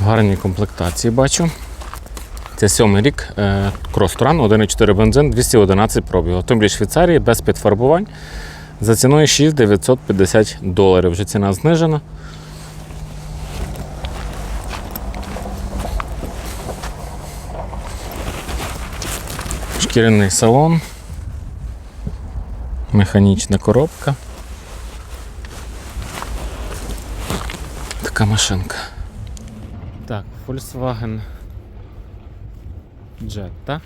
В гарній комплектації бачу. Це сьомий рік. е, Крос-Туран, 1,4 бензин, 211 пробігу. Автомобіль Швейцарії без підфарбувань. За ціною 6950 доларів. Вже ціна знижена. Шкіряний салон. Механічна коробка. Така машинка. Volkswagen Jetta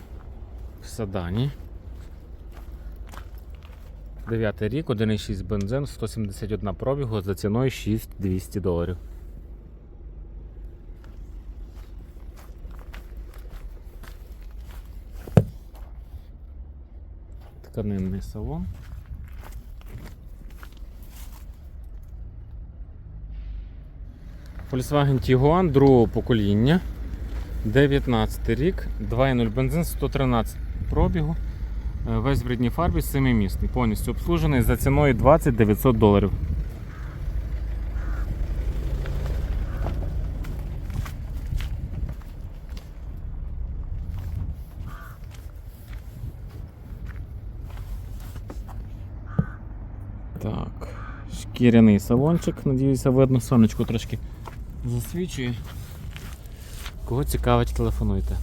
в Садані. Дев'ятий рік, 1,6 бензин, 171 пробігу за ціною 6200 доларів. Тканинний салон. Volkswagen Tiguan другого покоління. 19 рік, 2.0 бензин, 113 пробігу. Е, Весь в рідній фарбі, 7-місний, повністю обслужений за ціною 20 900 доларів. Так, шкіряний салончик, надіюся, видно, сонечко трошки засвічує. Кого цікавить, телефонуйте.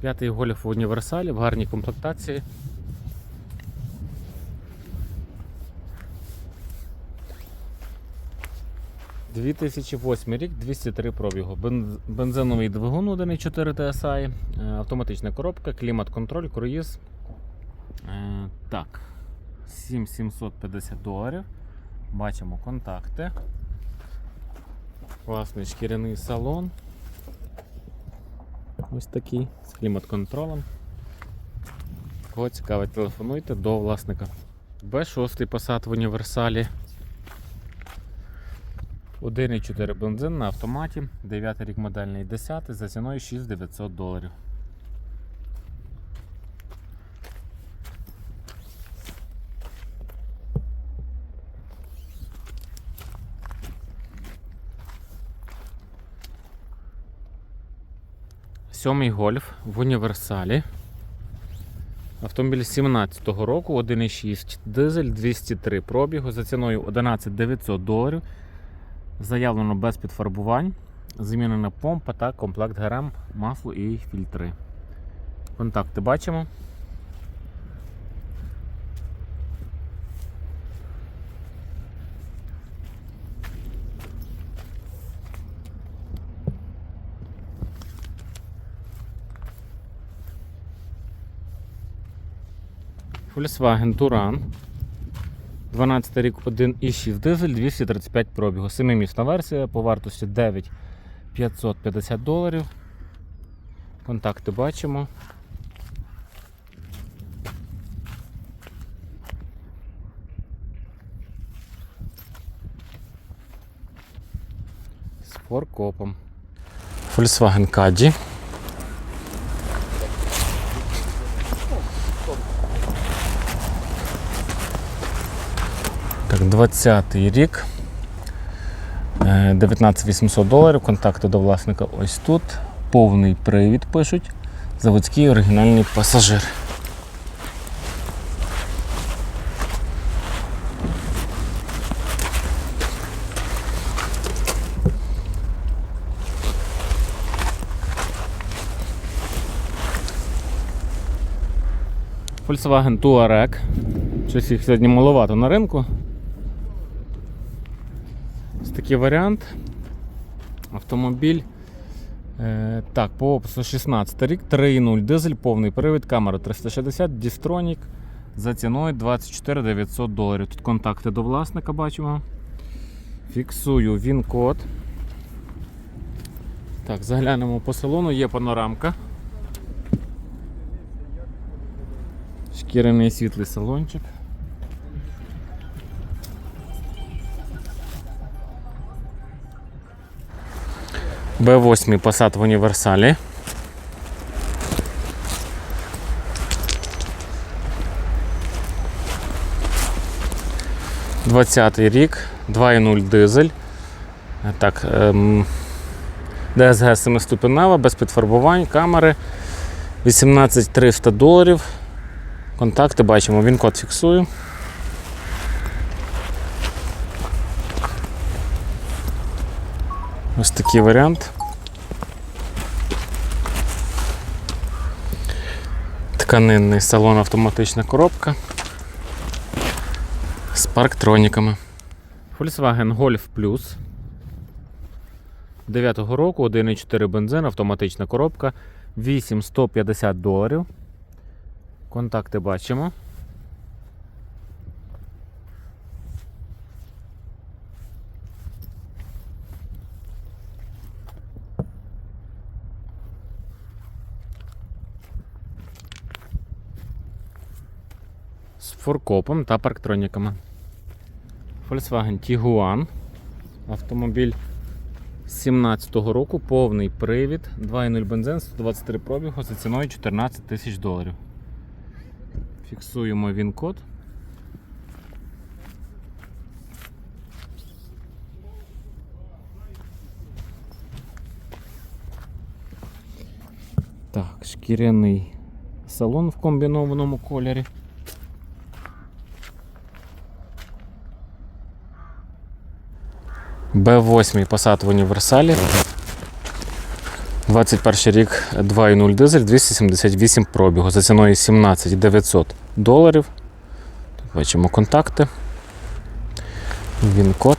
П'ятий гольф в універсалі в гарній комплектації. – 2008 рік, 203 пробігу. Бен- Бензиновий двигун 1.4 TSI, е, автоматична коробка, клімат-контроль, круїз. Е, Так, 7750 доларів. Бачимо контакти. Класний шкіряний салон. Ось такий з клімат-контролем. Кого цікавить, телефонуйте до власника. Б6 Passat в універсалі. 1,4 бензин на автоматі, 9 рік модельний 10 за ціною 6900 доларів. Сьомий гольф в універсалі. Автомобіль 17-го року, 1,6 дизель, 203 пробігу за ціною 11 900 доларів. Заявлено без підфарбувань. Замінена помпа та комплект ГРМ, масло і фільтри. Контакти бачимо. Volkswagen Touran. 12 рік 1,6 дизель, 235 пробігу. 7-місна версія по вартості 9550 доларів. Контакти бачимо. З форкопом. Volkswagen Caddy. 20 рік. Е, 19800 доларів, контакти до власника ось тут. Повний привід пишуть. Заводський оригінальний пасажир. Volkswagen Touareg. Щось їх сьогодні маловато на ринку. Такий варіант. Автомобіль. Е, так, по опису 16 рік, 3.0 дизель, повний привід, камера 360, Distronic за ціною 24 900 доларів. Тут контакти до власника бачимо. Фіксую він-код. Так, заглянемо по салону, є панорамка. Шкіряний світлий салончик. Б8 Passat в універсалі. Двадцятий рік, 2.0 дизель. Так, ем, DSG 7-ступенева, без підфарбувань, камери. 18 300 доларів. Контакти бачимо, він код фіксую. Ось такий варіант. Тканинний салон автоматична коробка з парктроніками. Volkswagen Golf Plus 9-го року, 1,4 бензин, автоматична коробка, 8150 доларів. Контакти бачимо. З форкопом та парктроніками. Volkswagen Tiguan. Автомобіль 17-го року, повний привід, 2.0 бензин, 123 пробігу за ціною 14 тисяч доларів. Фіксуємо він код. Так, шкіряний салон в комбінованому кольорі. Б8 Passat в універсалі. 21 рік 2.0 дизель 278 пробігу за ціною 17 900 доларів. Бачимо контакти. Він код.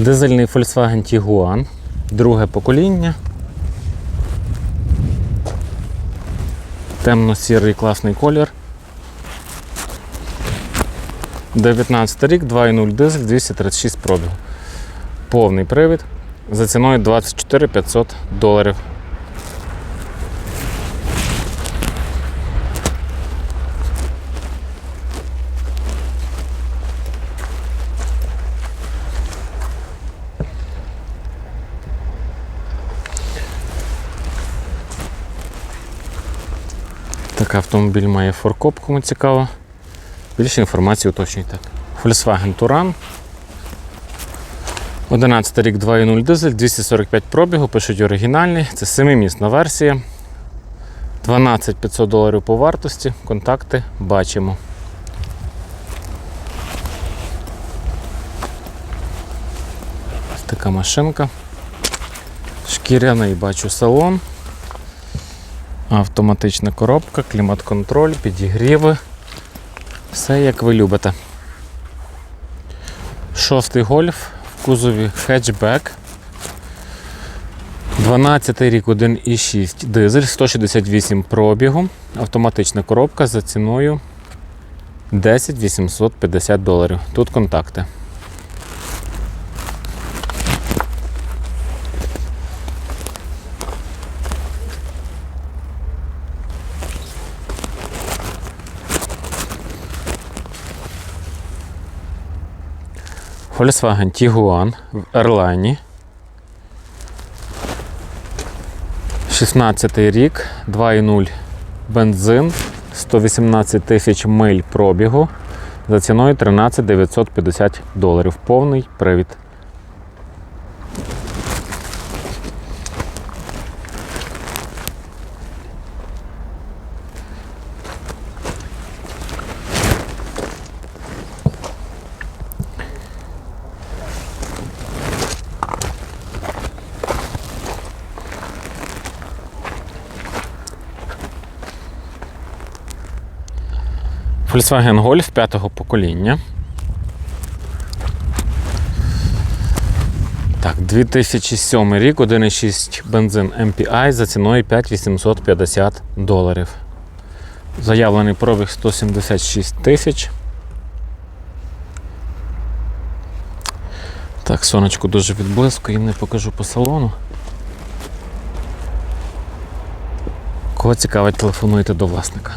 Дизельний Volkswagen Tiguan, друге покоління. Темно-сірий класний колір. 19 рік, 2.0 дизель, 236 пробіг. Повний привід за ціною 24 500 доларів. Так, автомобіль має форкоп, кому цікаво. Більше інформації уточнюйте. Volkswagen Touran. 11 рік 2.0 дизель, 245 пробігу, пишуть оригінальний. Це 7-місна версія. 12 500 доларів по вартості. Контакти бачимо. Ось така машинка. Шкіряний бачу салон. Автоматична коробка, клімат-контроль, підігріви. Все як ви любите. Шостий гольф в кузові хетчбек. 12 рік 1,6 дизель, 168 пробігу. Автоматична коробка за ціною 10 850 доларів. Тут контакти. Volkswagen Tiguan в Ерлайні. 16 рік, 2,0 бензин, 118 тисяч миль пробігу за ціною 13 950 доларів. Повний привід. Volkswagen Golf п'ятого покоління. Так, 2007 рік, 1,6 бензин MPI за ціною 5850 доларів. Заявлений пробіг 176 тисяч. Так, сонечко дуже відблиску, їм не покажу по салону. Кого цікавить, телефонуйте до власника.